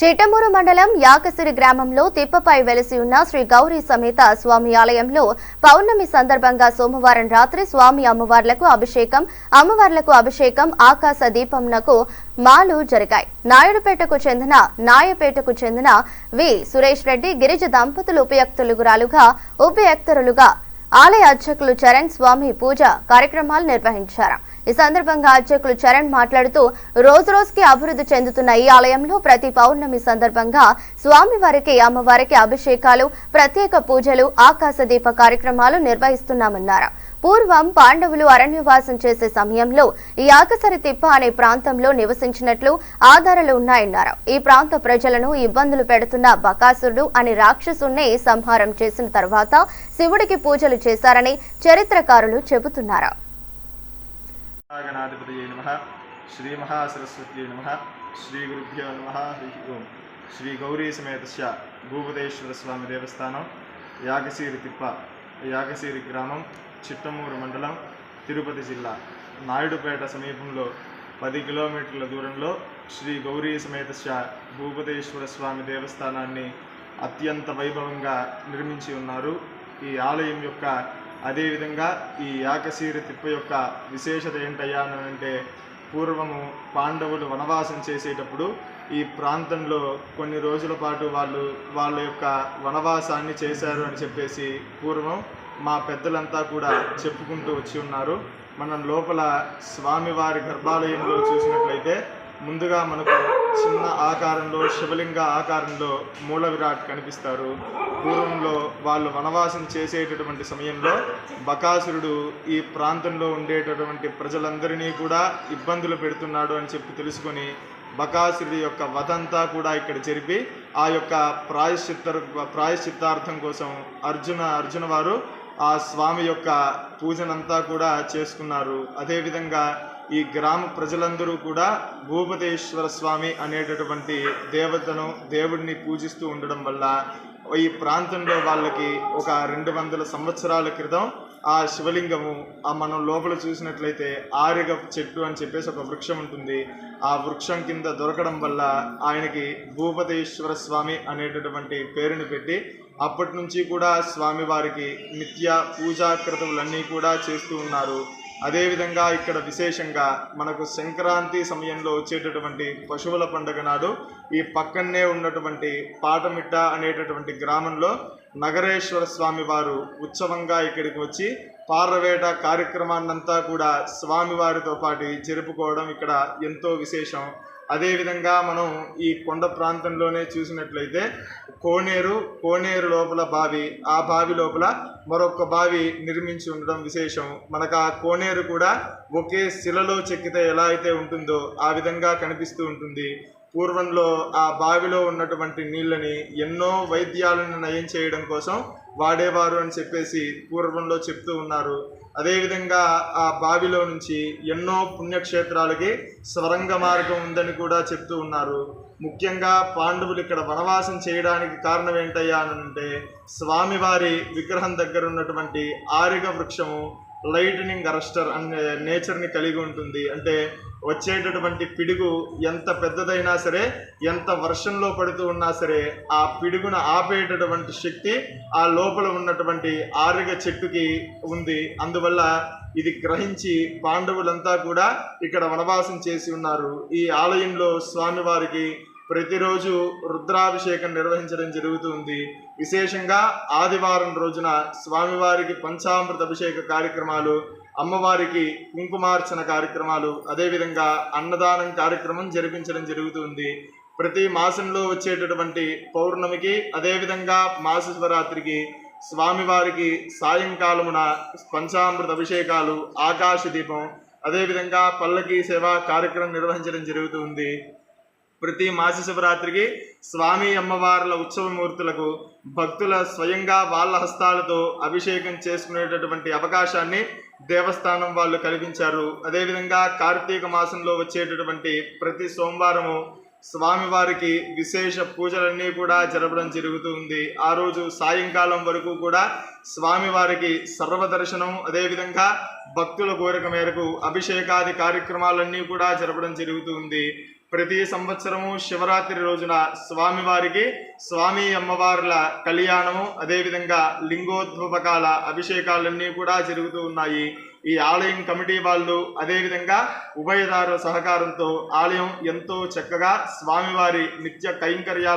చిట్టమూరు మండలం యాకసిరి గ్రామంలో తిప్పపై వెలిసి ఉన్న శ్రీ గౌరీ సమేత స్వామి ఆలయంలో పౌర్ణమి సందర్భంగా సోమవారం రాత్రి స్వామి అమ్మవార్లకు అభిషేకం అమ్మవార్లకు అభిషేకం ఆకాశ దీపంనకు మాలు జరిగాయి. నాయుడుపేటకు చెందిన నాయపేటకు చెందిన వి. సురేష్ రెడ్డి గిరిజ దంపతులు ఉపయక్తులుగురాలుగా ఉపయక్తరులుగా ఆలయ అర్చకులు చరణ్ స్వామి పూజ కార్యక్రమాలు నిర్వహించారు. ఈ సందర్భంగా అర్చకులు చరణ్ మాట్లాడుతూ రోజు రోజుకి అభివృద్ధి చెందుతున్న ఈ ఆలయంలో ప్రతి పౌర్ణమి సందర్భంగా స్వామి వారికి అమ్మవారికి అభిషేకాలు ప్రత్యేక పూజలు ఆకాశ దీప కార్యక్రమాలు నిర్వహిస్తున్నామన్నారు. పూర్వం పాండవులు అరణ్యవాసం చేసే సమయంలో ఈ ఆకసరి తిప్ప అనే ప్రాంతంలో నివసించినట్లు ఆధారాలు ఉన్నాయన్నారు. ఈ ప్రాంత ప్రజలను ఇబ్బందులు పెడుతున్న బకాసురుడు అనే రాక్షసుణ్ణి సంహారం చేసిన తర్వాత శివుడికి పూజలు చేశారని చరిత్రకారులు చెబుతున్నారు. గణాధిపతి నమ. శ్రీ మహాసరస్వతి నమ. శ్రీ గురుభ్యో నమ. హరి ఓం. శ్రీ గౌరీ సమేతస్య భూపతేశ్వర స్వామి దేవస్థానం యాగశీరి తిప్ప యాగశీరి గ్రామం చిట్టమూరు మండలం తిరుపతి జిల్లా. నాయుడుపేట సమీపంలో పది కిలోమీటర్ల దూరంలో శ్రీ గౌరీ సమేతస్య భూపతేశ్వర స్వామి దేవస్థానాన్ని అత్యంత వైభవంగా నిర్మించి ఉన్నారు. ఈ ఆలయం యొక్క అదేవిధంగా ఈ యాకశీరి తిప్ప యొక్క విశేషత ఏంటయ్యా అని అంటే పూర్వము పాండవులు వనవాసం చేసేటప్పుడు ఈ ప్రాంతంలో కొన్ని రోజుల పాటు వాళ్ళు వాళ్ళ యొక్క వనవాసాన్ని చేశారు అని చెప్పేసి పూర్వం మా పెద్దలంతా కూడా చెప్పుకుంటూ వచ్చి ఉన్నారు. మనం లోపల స్వామివారి గర్భాలయంలో చూసినట్లయితే ముందుగా మనకు చిన్న ఆకారంలో శివలింగ ఆకారంలో మూల విరాట్ కనిపిస్తారు. పూర్వంలో వాళ్ళు వనవాసం చేసేటటువంటి సమయంలో బకాసురుడు ఈ ప్రాంతంలో ఉండేటటువంటి ప్రజలందరినీ కూడా ఇబ్బందులు పెడుతున్నాడు అని చెప్పి తెలుసుకొని బకాసురుడి యొక్క వదంతా కూడా ఇక్కడ జరిపి ఆ యొక్క ప్రాయశ్చిత్త ప్రాయశ్చిత్తార్థం కోసం అర్జున అర్జున వారు ఆ స్వామి యొక్క పూజనంతా కూడా చేసుకున్నారు. అదేవిధంగా ఈ గ్రామ ప్రజలందరూ కూడా భూపతేశ్వర స్వామి అనేటటువంటి దేవతను దేవుడిని పూజిస్తూ ఉండడం వల్ల ఈ ప్రాంతంలో వాళ్ళకి ఒక రెండు వందల సంవత్సరాల క్రితం ఆ శివలింగము ఆ మనం లోపల చూసినట్లయితే ఆరిగ చెట్టు అని చెప్పేసి ఒక వృక్షం ఉంటుంది. ఆ వృక్షం కింద దొరకడం వల్ల ఆయనకి భూపతేశ్వర స్వామి అనేటటువంటి పేరుని పెట్టి అప్పటి నుంచి కూడా స్వామివారికి నిత్య పూజాకృతములన్నీ కూడా చేస్తూ ఉన్నారు. అదేవిధంగా ఇక్కడ విశేషంగా మనకు సంక్రాంతి సమయంలో వచ్చేటటువంటి పశువుల పండుగ నాడు ఈ పక్కనే ఉన్నటువంటి పాటమిట్ట అనేటటువంటి గ్రామంలో నగరేశ్వర స్వామి వారు ఉత్సవంగా ఇక్కడికి వచ్చి పార్రవేట కార్యక్రమాన్నంతా కూడా స్వామివారితో పాటు జరుపుకోవడం ఇక్కడ ఎంతో విశేషం. అదేవిధంగా మనం ఈ కొండ ప్రాంతంలోనే చూసినట్లయితే కోనేరు కోనేరు లోపల బావి ఆ బావి లోపల మరొక బావి నిర్మించి ఉండడం విశేషం. మనకు ఆ కోనేరు కూడా ఒకే శిలలో చెక్కితే ఎలా అయితే ఉంటుందో ఆ విధంగా కనిపిస్తూ ఉంటుంది. పూర్వంలో ఆ బావిలో ఉన్నటువంటి నీళ్ళని ఎన్నో వైద్యాలను నయం చేయడం కోసం వాడేవారు అని చెప్పేసి పూర్వంలో చెప్తూ ఉన్నారు. అదేవిధంగా ఆ బావిలో నుంచి ఎన్నో పుణ్యక్షేత్రాలకి స్వరంగ మార్గం ఉందని కూడా చెప్తూ ఉన్నారు. ముఖ్యంగా పాండవులు ఇక్కడ వనవాసం చేయడానికి కారణం ఏంటయ్యా అంటే స్వామివారి విగ్రహం దగ్గర ఉన్నటువంటి ఆరిగ వృక్షము లైటనింగ్ అరెస్టర్ అనే నేచర్ని కలిగి ఉంటుంది. అంటే వచ్చేటటువంటి పిడుగు ఎంత పెద్దదైనా సరే ఎంత వర్షంలో పడుతూ ఉన్నా సరే ఆ పిడుగును ఆపేటటువంటి శక్తి ఆ లోపల ఉన్నటువంటి ఆరుగ చెట్టుకి ఉంది. అందువల్ల ఇది గ్రహించి పాండవులంతా కూడా ఇక్కడ వనవాసం చేసి ఉన్నారు. ఈ ఆలయంలో స్వామివారికి ప్రతిరోజు రుద్రాభిషేకం నిర్వహించడం జరుగుతుంది. విశేషంగా ఆదివారం రోజున స్వామివారికి పంచామృత అభిషేక కార్యక్రమాలు అమ్మవారికి కుంకుమార్చన కార్యక్రమాలు అదేవిధంగా అన్నదానం కార్యక్రమం జరిపించడం జరుగుతుంది. ప్రతి మాసంలో వచ్చేటటువంటి పౌర్ణమికి అదేవిధంగా మాస శివరాత్రికి స్వామివారికి సాయంకాలమున పంచామృత అభిషేకాలు ఆకాశ దీపం అదేవిధంగా పల్లకి సేవ కార్యక్రమం నిర్వహించడం జరుగుతుంది. ప్రతి మాస శివరాత్రికి స్వామి అమ్మవార్ల ఉత్సవమూర్తులకు భక్తుల స్వయంగా వాళ్ళ హస్తాలతో అభిషేకం చేసుకునేటటువంటి అవకాశాన్ని దేవస్థానం వాళ్ళు కల్పించారు అదేవిధంగా కార్తీక మాసంలో వచ్చేటటువంటి ప్రతి సోమవారము స్వామివారికి విశేష పూజలన్నీ కూడా జరపడం జరుగుతుంది ఆ రోజు సాయంకాలం వరకు కూడా స్వామివారికి సర్వదర్శనం అదేవిధంగా భక్తుల కోరిక మేరకు అభిషేకాది కార్యక్రమాలన్నీ కూడా జరపడం జరుగుతుంది ప్రతి సంవత్సరము శివరాత్రి రోజున స్వామివారికి స్వామి అమ్మవార్ల కళ్యాణము అదేవిధంగా లింగోద్భవకాల అభిషేకాలన్నీ కూడా జరుగుతూ ఉన్నాయి. ఈ ఆలయం కమిటీ వాళ్ళు అదేవిధంగా ఉభయదారుల సహకారంతో ఆలయం ఎంతో చక్కగా స్వామివారి నిత్య కైంకర్యాల